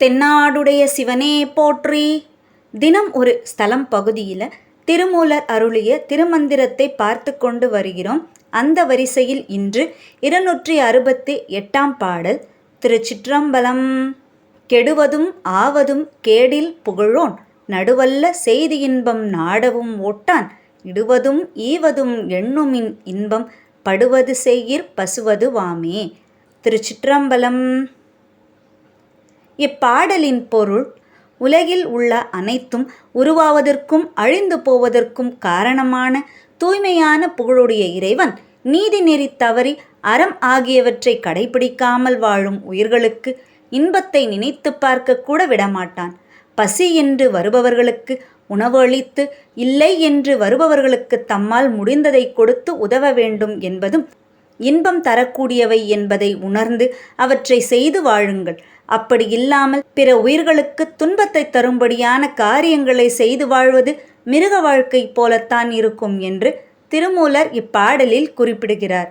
தென்னாடுடைய சிவனே போற்றி. தினம் ஒரு ஸ்தலம் பகுதியில் திருமூலர் அருளிய திருமந்திரத்தை பார்த்து கொண்டு வருகிறோம். அந்த வரிசையில் இன்று இருநூற்றி அறுபத்தி எட்டாம் பாடல் திருச்சிற்றம்பலம். கெடுவதும் ஆவதும் கேடில் புகழோன் நடுவல்ல செய்தி இன்பம் நாடவும் ஓட்டான். இடுவதும் ஈவதும் எண்ணுமின் இன்பம் படுவது செய்யிற் பசுவது வாமே. திருச்சிற்றம்பலம். இப்பாடலின் பொருள் உலகில் உள்ள அனைத்தும் உருவாவதற்கும் அழிந்து போவதற்கும் காரணமான தூய்மையான புகழுடைய இறைவன் நீதி நெறி தவறி அறம் ஆகியவற்றை கடைபிடிக்காமல் வாழும் உயிர்களுக்கு இன்பத்தை நினைத்து பார்க்க கூட விடமாட்டான். பசி என்று வருபவர்களுக்கு உணவு அளித்து இல்லை என்று வருபவர்களுக்கு தம்மால் முடிந்ததை கொடுத்து உதவ வேண்டும் என்பதும் இன்பம் தரக்கூடியவை என்பதை உணர்ந்து அவற்றை செய்து வாழுங்கள். அப்படி இல்லாமல் பிற உயிர்களுக்கு துன்பத்தை தரும்படியான காரியங்களை செய்து வாழ்வது மிருக வாழ்க்கை போலத்தான் இருக்கும் என்று திருமூலர் இப்பாடலில் குறிப்பிடுகிறார்.